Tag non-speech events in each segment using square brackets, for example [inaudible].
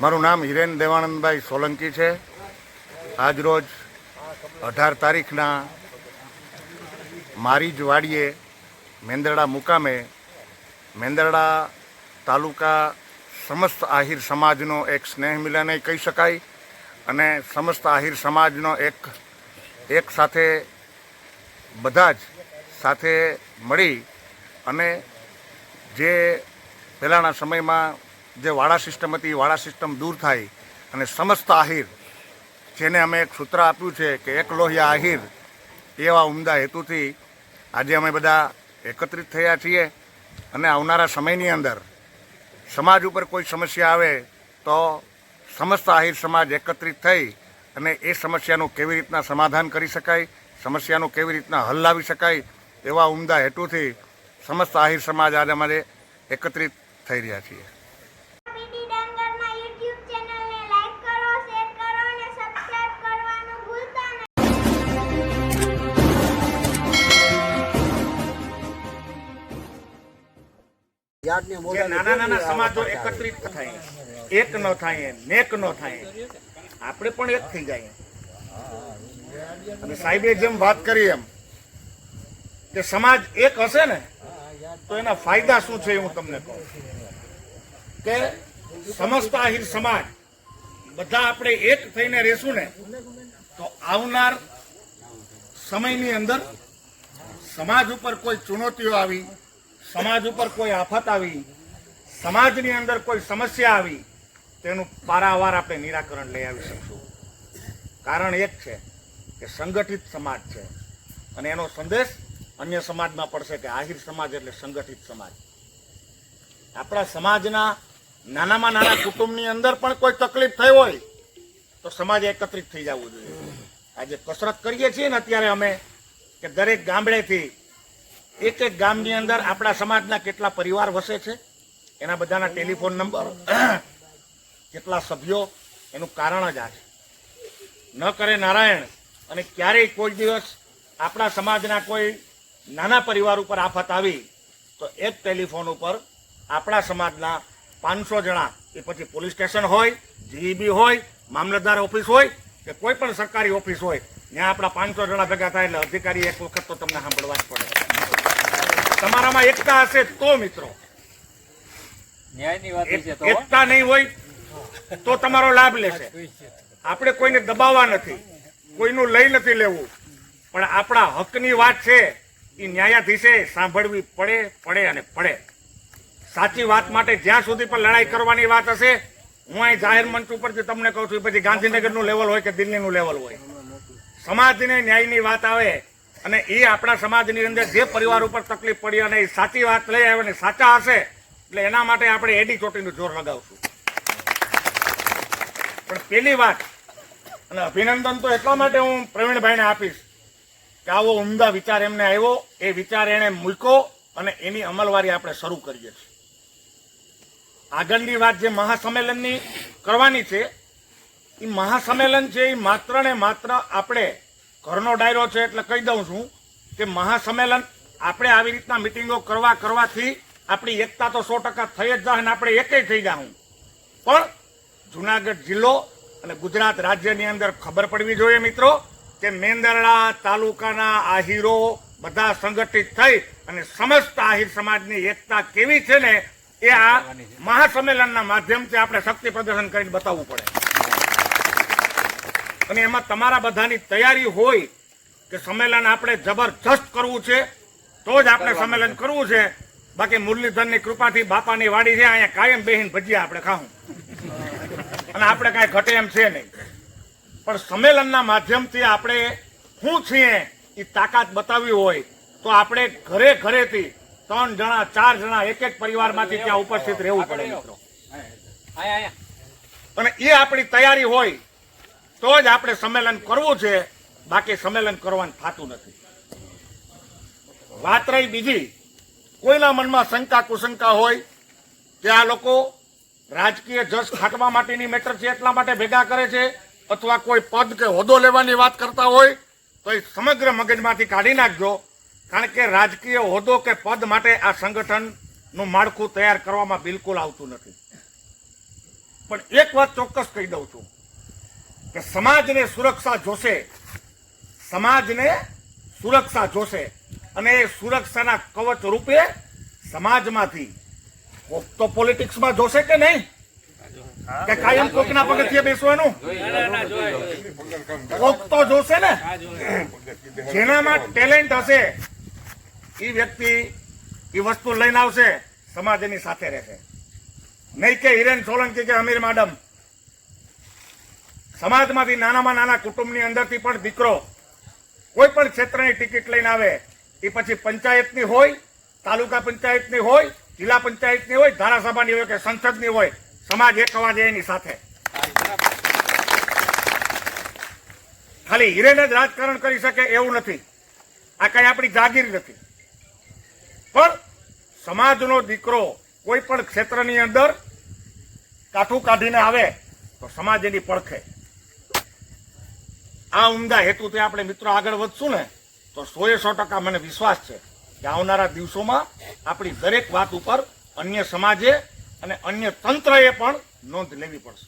મારું નામ હિરેન દેવાનંદભાઈ સોલંકી છે. આજરોજ અઢાર તારીખના મારી જ વાડીએ મેંદરડા મુકામે મેંદરડા તાલુકા સમસ્ત આહિર સમાજનો એક સ્નેહ મિલને કહી શકાય અને સમસ્ત આહિર સમાજનો એક એક સાથે બધા જ સાથે મળી અને જે પહેલાંના સમયમાં જે વાડા સિસ્ટમ હતી, એ વાળા સિસ્ટમ દૂર થાય અને સમસ્ત આહિર, જેને અમે એક સૂત્ર આપ્યું છે કે એક લોહિયા આહિર, એવા ઉમદા હેતુથી આજે અમે બધા એકત્રિત થયા છીએ અને આવનારા સમયની અંદર સમાજ ઉપર કોઈ સમસ્યા આવે તો સમસ્ત આહિર સમાજ એકત્રિત થઈ અને એ સમસ્યાનું કેવી રીતના સમાધાન કરી શકાય, સમસ્યાનું કેવી રીતના હલ લાવી શકાય એવા ઉમદા હેતુથી સમસ્ત આહિર સમાજ આજે અમારે એકત્રિત થઈ રહ્યા છીએ. નાના નાના સમાજો એકત્રિત થાય. એક ન થાય નેક ન થાય. આપણે પણ એક થઈ જાય. અને સાહેબે જેમ વાત કરી એમ કે સમાજ એક હશે ને તો એના ફાયદા શું છે હું તમને કહું. કે સમસ્ત આહિર સમાજ બધા આપણે એક થઈને રહેશું ને તો આવનાર સમયની અંદર સમાજ ઉપર કોઈ ચુનૌતીઓ આવી સમાજ ઉપર કોઈ આફત આવી, સમાજની અંદર કોઈ સમસ્યા આવી, તેનું પારાવાર આપણે નિરાકરણ લઈ આવી શકશું. કારણ એક છે કે સંગઠિત સમાજ છે. અને એનો સંદેશ અન્ય સમાજમાં પડશે કે આહિર સમાજ એટલે સંગઠિત સમાજ. આપણા સમાજના નાનામાં નાના કુટુંબની અંદર પણ કોઈ તકલીફ થઈ હોય, તો સમાજ એકત્રિત થઈ જવું જોઈએ. આજે કસરત કરીએ છીએ ને અત્યારે અમે કે દરેક ગામડેથી એક એક ગામની અંદર આપણા સમાજના કેટલા પરિવાર વસે છે, એના બધાના ટેલિફોન નંબર, [clears throat] કેટલા સભ્યો, એનું કારણ જ આ છે. ન કરે નારાયણ, અને ક્યારેય કોઈ દિવસ આપણા સમાજના કોઈ નાના પરિવાર ઉપર આફત આવી, તો એક ટેલિફોન ઉપર આપણા સમાજના પાંચસો જણા, એ પછી પોલીસ સ્ટેશન હોય, જીઈબી હોય, મામલતદાર ઓફિસ હોય, કે કોઈ પણ સરકારી ઓફિસ હોય, ત્યાં આપણા પાંચસો જણા ભેગા થાય એટલે અધિકારી એક વખત તો તમને સાંભળવા જ પડે. તમારામાં એકતા હશે તો મિત્રો. એકતા નહીં હોય તો તમારો લાભ લેશે. આપણે કોઈને દબાવવા નથી કોઈનું લઈ નથી લેવું. પણ આપણા હકની વાત છે એ ન્યાયાધીશે સાંભળવી પડે પડે અને પડે. સાચી વાત માટે જ્યાં સુધી પણ લડાઈ કરવાની વાત હશે હું અહીં જાહેર મંચ ઉપરથી તમને કહું છું પછી ગાંધીનગરનું લેવલ હોય કે દિલ્હીનું લેવલ હોય. સમાજને ન્યાયની વાત આવે અને એ આપણા સમાજની અંદર જે પરિવાર ઉપર તકલીફ પડી અને એ સાચી વાત લઈ આવે અને સાચા હશે, એટલે એના માટે આપણે એડી ચોટીનું જોર લગાવશું. પણ પેલી વાત, અને અભિનંદન તો એટલા માટે હું પ્રવીણભાઈને આપીશ કે આવો ઉમદા વિચાર એમને આવ્યો, એ વિચાર એણે મૂક્યો અને એની અમલવારી આપણે શરૂ કરીએ છીએ. આગળની વાત જે મહાસંમેલનની કરવાની છે, એ મહાસંમેલન છે એ માત્ર ને માત્ર આપણે ઘરનો ડાયરો છે એટલે કહી દઉં છું કે મહાસંમેલન આપણે આવી રીતના મિટિંગો કરવા કરવાથી આપણી એકતા તો સો ટકા થઈ જ જાય અને આપણે એકેય થઈ જાઉં પણ જુનાગઢ જિલ્લો અને ગુજરાત રાજ્યની અંદર ખબર પડવી જોઈએ મિત્રો કે મેંદરડા તાલુકાના આહીરો બધા સંગઠિત થઈ અને સમસ્ત આહીર સમાજની એકતા કેવી છે ને એ આ મહાસંમેલનના માધ્યમથી આપણે શક્તિ પ્રદર્શન કરીને બતાવવું પડે. અને એમાં તમારા બધાની તૈયારી હોય કે સંમેલન આપણે જબરજસ્ત કરવું છે તો જ આપણે સંમેલન કરવું છે. બાકી મુરલીધરની કૃપાથી બાપાની વાડી છે અહીંયા કાયમ બેહીન ભજીયા આપણે ખાવું અને આપણે કાંઈ ઘટે એમ છે નહીં. પણ સંમેલનના માધ્યમથી આપણે શું છીએ એ તાકાત બતાવવી હોય તો આપણે ઘરે ઘરેથી ત્રણ જણા ચાર જણા એક એક પરિવારમાંથી ત્યાં ઉપસ્થિત રહેવું પડે મિત્રો. અને એ આપણી તૈયારી હોય તો જ આપણે સંમેલન કરવું છે. બાકી સંમેલન કરવાનું થતું નથી. વાત રહી બીજી. કોઈના મનમાં શંકા કુશંકા હોય કે આ લોકો રાજકીય જસ ખાટવા માટેની મેટર છે એટલા માટે ભેગા કરે છે અથવા કોઈ પદ કે હોદ્દો લેવાની વાત કરતા હોય, તો એ સમગ્ર મગજમાંથી કાઢી નાખજો. કારણ કે રાજકીય હોદ્દો કે પદ માટે આ સંગઠનનું માળખું તૈયાર કરવામાં બિલકુલ આવતું નથી. પણ એક વાત ચોક્કસ કહી દઉં છું. કે સમાજને સુરક્ષા જોશે. સમાજને સુરક્ષા જોશે. અને એ સુરક્ષાના કવચ રૂપે સમાજમાંથી કોક તો પોલિટિક્સમાં જોશે કે નહીં? કે કાયમ કોકના પગથિયે બેસવાનું? કોક તો જોશે ને? જેનામાં ટેલેન્ટ હશે એ વ્યક્તિ એ વસ્તુ લઈને આવશે સમાજ એની સાથે રહેશે. નહીં કે હિરેન સોલંકી કે અમીર માડમ. સમાજમાંથી નાનામાં નાના કુટુંબની અંદરથી પણ દીકરો કોઈ પણ ક્ષેત્રની ટિકિટ લઈને આવે, એ પછી પંચાયતની હોય, તાલુકા પંચાયતની હોય, જિલ્લા પંચાયતની હોય, ધારાસભાની હોય કે સંસદની હોય, સમાજ એક અવાજ એની સાથે. ખાલી હિરેને જ રાજકારણ કરી શકે એવું નથી. આ કઈ આપણી જાગીર નથી. પણ સમાજનો દીકરો કોઈ પણ ક્ષેત્રની અંદર કાઠું કાઢીને આવે, તો સમાજ એની પડખે. આ ઉમદા હેતુથી આપણે મિત્રો આગળ વધશું ને, તો સોએ સો ટકા મને વિશ્વાસ છે કે આવનારા દિવસોમાં આપણી દરેક વાત ઉપર અન્ય સમાજે અને અન્ય તંત્રએ પણ નોંધ લેવી પડશે.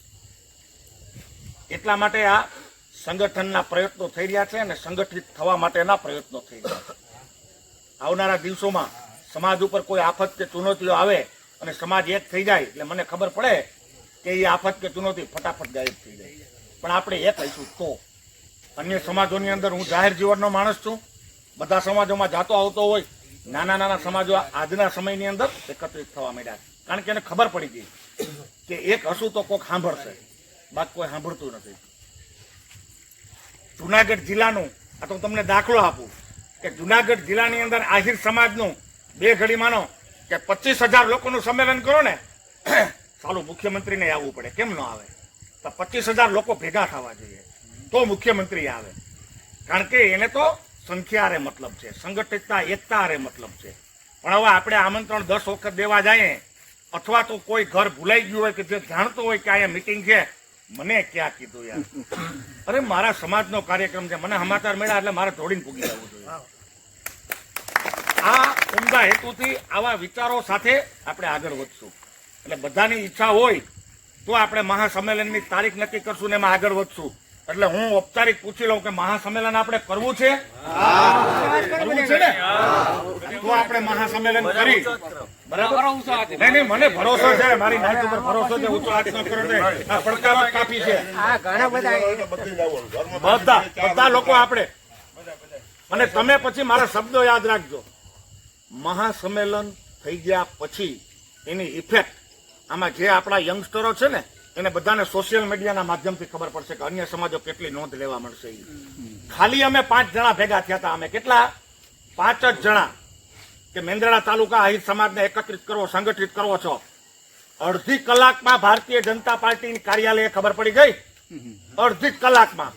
એટલા માટે આ સંગઠનના પ્રયત્નો થઈ રહ્યા છે અને સંગઠિત થવા માટેના પ્રયત્નો થઈ રહ્યા છે. આવનારા દિવસોમાં સમાજ ઉપર કોઈ આફત કે ચુનૌતીઓ આવે અને સમાજ એક થઈ જાય એટલે મને ખબર પડે કે એ આફત કે ચુનૌતી ફટાફટ ગાયબ થઈ જાય. પણ આપણે એક હઈશું તો અન્ય સમાજોની અંદર હું જાહેર જીવનનો માણસ છું. બધા સમાજોમાં જાતો આવતો હોય, નાના નાના સમાજો આજના સમયની અંદર એકત્રિત થવા માંડ્યા કારણ કે એને ખબર પડી ગઈ કે એક હશું તો કોઈક સાંભળશે. બાકી કોઈ સાંભળતું નથી. જુનાગઢ જિલ્લાનું, આ તો હું તમને દાખલો આપું, કે જુનાગઢ જિલ્લાની અંદર આહિર સમાજનું બે ઘડી માનો કે પચીસ હજાર લોકોનું સંમેલન કરો ને, [clears throat] સાલું મુખ્યમંત્રીને આવવું પડે, કેમ ન આવે? તો પચીસ હજાર લોકો ભેગા થવા જોઈએ. તો મુખ્યમંત્રી આવે. કારણ કે એને તો સંખ્યા હારે મતલબ છે. સંગઠિતતા એકતા હારે મતલબ છે. પણ હવે આપણે આમંત્રણ દસ વખત દેવા જઈએ, અથવા તો કોઈ ઘર ભૂલાઈ ગયું હોય કે જે જાણતો હોય કે અહીંયા મિટિંગ છે, મને ક્યાં કીધું યાર? અરે મારા સમાજનો કાર્યક્રમ છે. મને સમાચાર મળ્યા એટલે મારે જોડીને પૂગી જવું જોઈએ. આ ઉમદા હેતુથી આવા વિચારો સાથે આપણે આગળ વધશું. એટલે બધાની ઈચ્છા હોય તો આપણે મહાસંમેલનની તારીખ નક્કી કરશું ને એમાં આગળ વધશું. એટલે હું ઔપચારિક પૂછી લઉં કે મહાસંમેલન આપણે કરવું છે? કરવું છે ને? તો આપણે મહાસંમેલન કરી. બરાબર? નહીં નહીં મને ભરોસો છે. મારી નાઈટ ઉપર ભરોસો છે. ઊંચો હાથ ન કરો. આ પડકારો કાફી છે. બધા બધા લોકો આપણે. અને તમે પછી મારા શબ્દો યાદ રાખજો. મહાસંમેલન થઈ ગયા પછી એની ઇફેક્ટ આમાં જે આપણા યંગસ્ટરો છે ને એને બધાને સોશિયલ મીડિયાના માધ્યમથી ખબર પડશે કે અન્ય સમાજો કેટલી નોંધ લેવા મળશે. ખાલી અમે પાંચ જણા ભેગા થયા હતા અમે. કેટલા? પાંચ જ જણા. કે મેંદરડા તાલુકા આહિર સમાજને એકત્રિત કરવો, સંગઠિત કરવો છો. અડધી કલાકમાં ભારતીય જનતા પાર્ટીની કાર્યાલયે ખબર પડી ગઈ? અડધી કલાકમાં.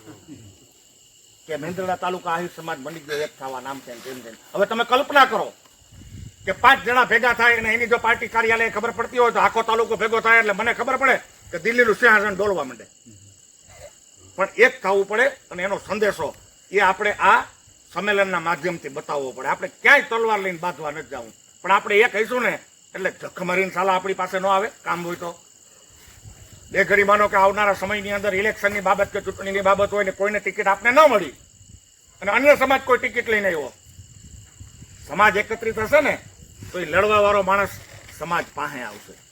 કે મેંદરડા તાલુકા આહિર સમાજ બની ગયો, એક થવા નામ તેમ. હવે તમે કલ્પના કરો કે પાંચ જણા ભેગા થાય અને એની જો પાર્ટી કાર્યાલય ખબર પડતી હોય તો આખો તાલુકો ભેગો થાય એટલે મને ખબર પડે. કે દિલ્હીનું સિંહાસન ડોલવા માંડે. પણ એક થવું પડે અને એનો સંદેશો એ આપણે આ સંમેલનના માધ્યમથી બતાવવો પડે. આપણે ક્યાંય તલવાર લઈને બાંધવા નથી જવું. પણ આપણે એ કહીશું ને, એટલે જખ મારીને સાલા આપણી પાસે ન આવે, કામ હોય તો. બે ઘડી માનો કે આવનારા સમયની અંદર ઇલેક્શનની બાબત કે ચૂંટણીની બાબત હોય ને કોઈને ટિકિટ આપને ન મળી. અને અન્ય સમાજ કોઈ ટિકિટ લઈને આવ્યો. સમાજ એકત્રિત હશે ને, તો એ લડવા વાળો માણસ સમાજ પાસે આવશે.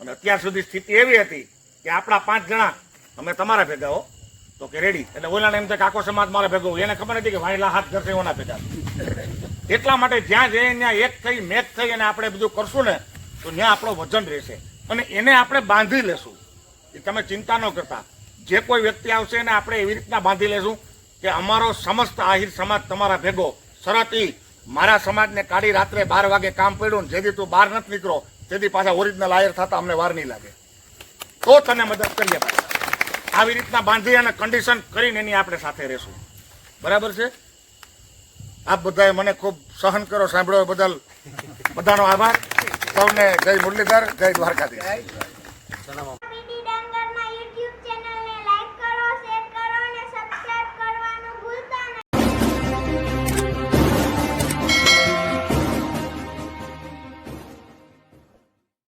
અને અત્યાર સુધી સ્થિતિ એવી હતી કે આપણા પાંચ જણા અમે તમારા ભેગા હો. તો કે રેડી એટલે ઓલાને એમ થાય આખો સમાજ મારા ભેગો એને ખબર નથી કે વાયલા હાથ ધરશે ઓના ભેગા એટલા માટે જ્યાં જઈએ ત્યાં એક થઈ, મેચ થઈ અને આપણે બધું કરશું ને, તો ત્યાં આપણો વજન રહેશે. અને એને આપણે બાંધી લેશું. એ તમે ચિંતા ન કરતા. જે કોઈ વ્યક્તિ આવશે એને આપણે એવી રીતના બાંધી લેશું કે અમારો સમસ્ત આહિર સમાજ તમારા ભેગો. શરત મારા સમાજને કાઢી રાત્રે બાર વાગે કામ પડ્યું જેથી તું બહાર નથી નીકળો તેથી પાછા ઓરિજિનલ આયર થતા અમને વાર નહીં લાગે. તો તને મદદ કરીએ પાછા. આવી રીતના બાંધી અને કન્ડિશન કરીને એની આપણે સાથે રહેશું. બરાબર છે? આપ બધાએ મને ખૂબ સહન કરો સાંભળ્યો બદલ. બધાનો આભાર. સૌને જય મુરલીધર, જય દ્વારકાધીશ.